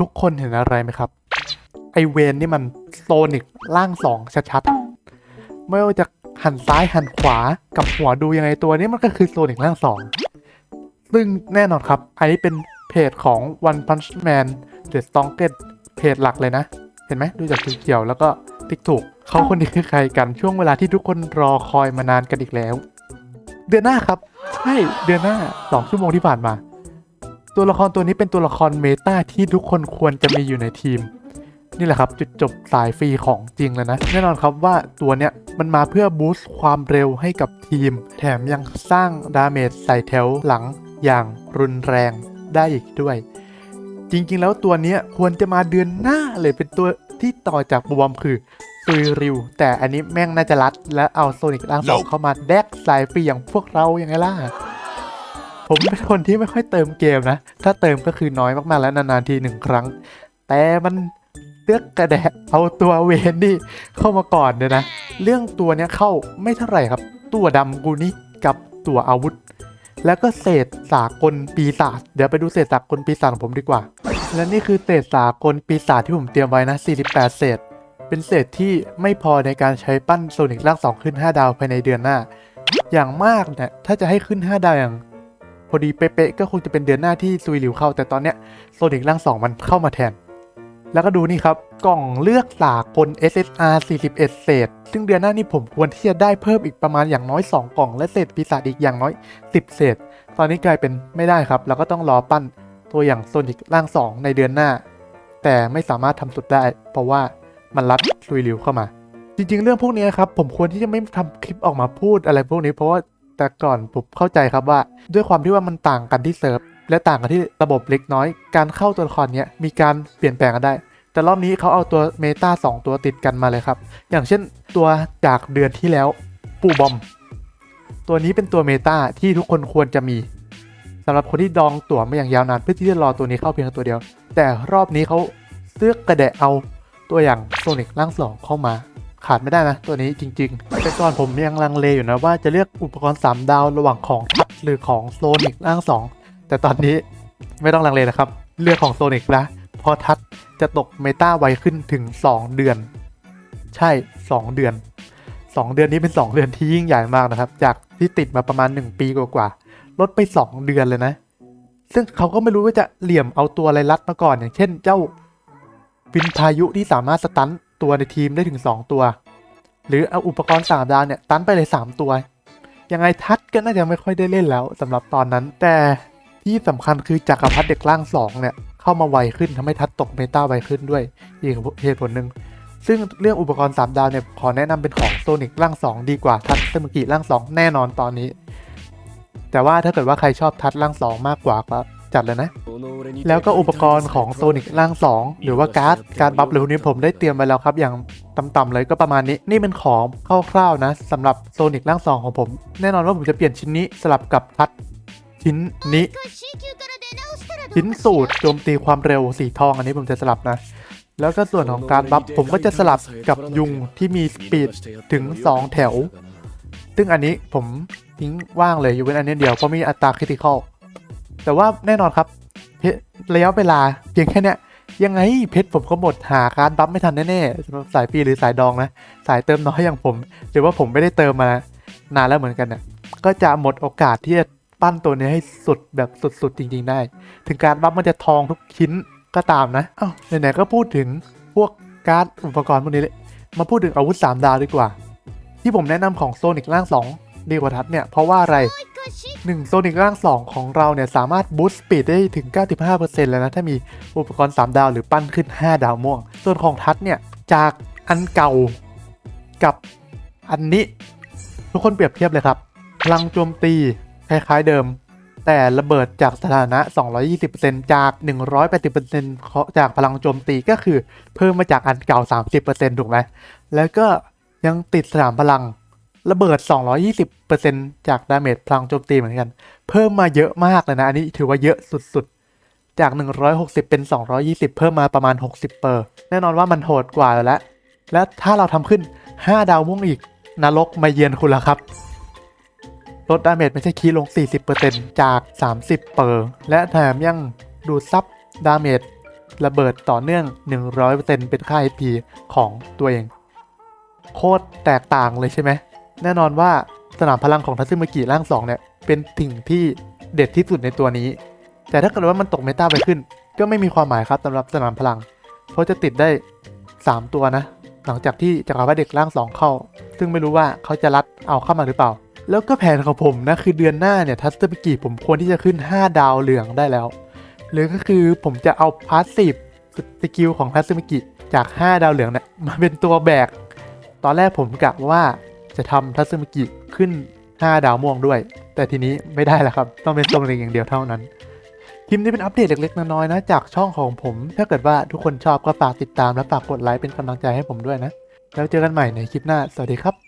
ทุกคนเห็นอะไรไหมครับ ไอเวนนี่มันโซนิกร่างสองชัดๆ ไม่ว่าจะหันซ้ายหันขวากับหัวดูยังไงตัวนี้มันก็คือโซนิกร่างสองซึ่งแน่นอนครับอันนี้เป็นเพจของ One Punch Man The Strongest เพจหลักเลยนะ เห็นไหมดูจากสีเขียวแล้วก็ติ๊กถูกเขาคนนี้คือใครกันช่วงเวลาที่ทุกคนรอคอยมานานกันอีกแล้ว เดือนหน้าครับ ใช่เดือนหน้าสองชั่วโมงที่ผ่านมา ตัวละครตัวนี้เป็นตัวละครเมตาที่ทุกคนควรจะมีอยู่ในทีม นี่แหละครับจุดจบสายฟรีของจริงเลยนะ แน่นอนครับว่าตัวเนี้ยมันมาเพื่อบูสต์ความเร็วให้กับทีม แถมยังสร้างดาเมจใส่แถวหลังอย่างรุนแรงได้อีกด้วย จริงๆ แล้วตัวเนี้ยควรจะมาเดือนหน้าเลยเป็นตัวที่ต่อจากบวมคือซุยริว แต่อันนี้แม่งน่าจะรัด และเอาโซนิกร่างสองเข้ามาแดกสายฟรีอย่างพวกเราอย่างไงล่ะ ผมเป็นคนที่ไม่ค่อยเติมเกมนะ ถ้าเติมก็คือน้อยมากๆแล้วนานๆทีหนึ่งครั้ง แต่มันเลือกกระแดะเอาตัวเวนนี่เข้ามาก่อนเลยนะ เรื่องตัวเนี้ยเข้าไม่เท่าไหร่ครับ ตัวดำกูนี่กับตัวอาวุธ แล้วก็เศษสากลปีศาจเดี๋ยวไปดูเศษสากลปีศาจของผมดีกว่า และนี่คือเศษสากลปีศาจที่ผมเตรียมไว้นะ 48 เศษ เป็นเศษที่ไม่พอในการใช้ปั้นโซนิกร่างสองขึ้น 5 ดาวภายในเดือนหน้า อย่างมากเนี่ยถ้าจะให้ขึ้น 5 ดาวอย่าง พอดีเป๊ะๆก็คงจะเป็นเดือนหน้าที่ซุยหลิวเข้า แต่ตอนเนี้ยโซนิกร่างสองมันเข้ามาแทน แล้วก็ดูนี่ครับ กล่องเลือกสากล SSR 41 เศษ ซึ่งเดือนหน้านี้ผมควรที่จะได้เพิ่มอีกประมาณอย่างน้อย 2 กล่อง และเศษปีศาจอีกอย่างน้อย 10 เศษ ตอนนี้กลายเป็นไม่ได้ครับ แล้วก็ต้องรอปั้นตัวอย่างโซนิกร่าง 2 ในเดือนหน้า แต่ไม่สามารถทำสุดได้ เพราะว่ามันรัดซุยหลิวเข้ามา จริง ๆ เรื่องพวกนี้ครับผมควรที่จะไม่ทำคลิปออกมาพูดอะไรพวกนี้เพราะว่า แต่ก่อนผมเข้าใจครับว่า ด้วยความที่ว่ามันต่างกันที่เซิร์ฟและต่างกันที่ระบบเล็กน้อย การเข้าตัวละครเนี้ยมีการเปลี่ยนแปลงกันได้ แต่รอบนี้เขาเอาตัวเมตา2ตัวติดกันมาเลยครับ อย่างเช่นตัวจากเดือนที่แล้วปูบอม ตัวนี้เป็นตัวเมตาที่ทุกคนควรจะมีสำหรับคนที่ดองตั๋วมาอย่างยาวนานเพื่อที่จะรอตัวนี้เข้าเพียงตัวเดียว แต่รอบนี้เขาเลือกกระแดะเอาตัวอย่างโซนิกร่างสองเข้ามา ขาดไม่ได้นะ ตัวนี้จริงๆแต่ก่อนผมยังลังเลอยู่นะว่าจะเลือกอุปกรณ์ 3 ดาวระหว่างของทัดหรือของโซนิกร่าง 2 แต่ตอนนี้ไม่ต้องลังเลนะครับ เลือกของโซนิกนะเพราะทัดจะตกเมตาไวขึ้นถึง 2 เดือน ใช่ 2 เดือน 2 เดือนนี้เป็น 2 เดือนที่ยิ่งใหญ่มากนะครับ จากที่ติดมาประมาณ 1 ปีกว่าๆลดไป 2 เดือนเลยนะ ซึ่งเขาก็ไม่รู้ว่าจะเหลี่ยมเอาตัวอะไรรัดมาก่อน อย่างเช่นเจ้าวินพายุที่สามารถสตัน ตัวในทีมได้ถึง 2 ตัว หรือเอาอุปกรณ์ 3 ดาวเนี่ยตันไปเลย 3 ตัว ยังไงทัดก็น่าจะไม่ค่อยได้เล่นแล้วสำหรับตอนนั้น แต่ที่สำคัญคือจักรพรรดิเด็กร่าง 2 เนี่ย เข้ามาไวขึ้นทำให้ทัดตกเมตาไวขึ้นด้วย อีกเหตุผลหนึ่งซึ่งเรื่องอุปกรณ์ 3 ดาวเนี่ย ขอแนะนำเป็นของโซนิกร่าง 2 ดีกว่าทัดเซมุกิร่าง 2 แน่นอนตอนนี้ แต่ว่าถ้าเกิดว่าใครชอบทัดร่าง 2 มากกว่าก็ จัดเลยนะ แล้วก็อุปกรณ์ของโซนิกร่าง 2 หรือว่าการ์ดการบัฟหรือนี้ผมได้เตรียมไว้แล้วครับ อย่างต่ำๆเลยก็ประมาณนี้ นี่เป็นของคร่าวๆนะสำหรับโซนิกร่าง 2 ของผม แน่นอนว่าผมจะเปลี่ยนชิ้นนี้สลับกับทัดชิ้นนี้ ชิ้นสูตรโจมตีความเร็วสีทองอันนี้ผมจะสลับนะแล้วก็ส่วนของการบัฟผมก็จะสลับกับยุงที่มีสปีดถึง 2 แถว ซึ่งอันนี้ผมทิ้งว่างเลยอยู่เป็นอันนี้เดียวเพราะมีอัตราคริติคอล แต่ว่าแน่นอนครับเพชระยะเวลาเพียงแค่เนี้ยยังไงเพชรผมก็หมดหาการบัฟไม่ทันแน่ๆสำหรับสายฟรีหรือสายดองนะ สายเติมน้อยอย่างผมหรือว่าผมไม่ได้เติมมานานแล้วเหมือนกันน่ะก็จะหมดโอกาสที่จะปั้นตัวนี้ให้สุดแบบสุดๆจริง ๆ ได้ ถึงการบัฟมันจะทองทุกชิ้นก็ตามนะอ้าไหนๆก็พูดถึงพวกการ์ดอุปกรณ์พวกนี้เลยมาพูดถึงอาวุธ 3 ดาวดีกว่า ที่ผมแนะนำของโซนิกร่าง 2 ดีกว่าทัดเนี่ยเพราะว่าอะไร 1โซนิกร่าง 2 ของเราเนี่ย สามารถบูสต์สปีดได้ถึง 95%แล้วนะ ถ้ามีอุปกรณ์ 3 ดาวหรือปั้นขึ้น 5 ดาวม่วง ส่วนของทัดเนี่ย จากอันเก่ากับอันนี้ ทุกคนเปรียบเทียบเลยครับ พลังโจมตีคล้ายๆเดิม แต่ระเบิดจากสถานะ 220%จาก 180%จากพลังโจมตีก็คือเพิ่มมาจากอันเก่า 30%ถูกไหมแล้วก็ยังติดสนามพลัง ระเบิด 220%จากดาเมจพลังโจมตีเหมือนกัน เพิ่มมาเยอะมากเลยนะ อันนี้ถือว่าเยอะสุดๆ จาก 160 เป็น 220 เพิ่มมาประมาณ 60 เปอร์ แน่นอนว่ามันโหดกว่าแล้ว และถ้าเราทำขึ้น 5 ดาวม่วงอีก นรกมาเยือนคุณแล้วครับ ลดดาเมจไม่ใช่คีลง 40%จาก 30 เปอร์ และแถมยังดูดซับดาเมจระเบิดต่อเนื่อง 100%เป็นค่า HP ของตัวเอง โคตรแตกต่างเลยใช่ไหม แน่นอนว่าสนามพลังของทัซึมากิร่าง2เนี่ยเป็นสิ่งที่เด็ดที่สุดในตัวนี้ แต่ถ้าเกิดว่ามันตกเมตาไปขึ้น ก็ไม่มีความหมายครับสำหรับสนามพลัง เพราะจะติดได้ 3 ตัวนะ หลังจากที่จักรพรรดิเด็กร่าง2เข้า ซึ่งไม่รู้ว่าเขาจะรัดเอาเข้ามาหรือเปล่า แล้วก็แผนของผมนะคือเดือนหน้าเนี่ยทัสเตอร์ปิกิผมควรที่จะขึ้น 5 ดาวเหลืองได้แล้ว หรือก็คือผมจะเอาพาสซีฟสกิลของทัสเตอร์ปิกิจาก 5 ดาวเหลืองเนี่ยมาเป็นตัวแบก ตอนแรกผมกะว่า จะทำทัศมิกิขึ้น 5 ดาวม่วงด้วย แต่ทีนี้ไม่ได้แล้วครับ ต้องเป็นตรงเลงอย่างเดียวเท่านั้น คลิปนี้เป็นอัปเดตเล็กๆ น้อยๆนะ จากช่องของผม ถ้าเกิดว่าทุกคนชอบก็ฝากติดตามและฝากกดไลค์เป็นกำลังใจให้ผมด้วยนะ แล้วเจอกันใหม่ในคลิปหน้า สวัสดีครับ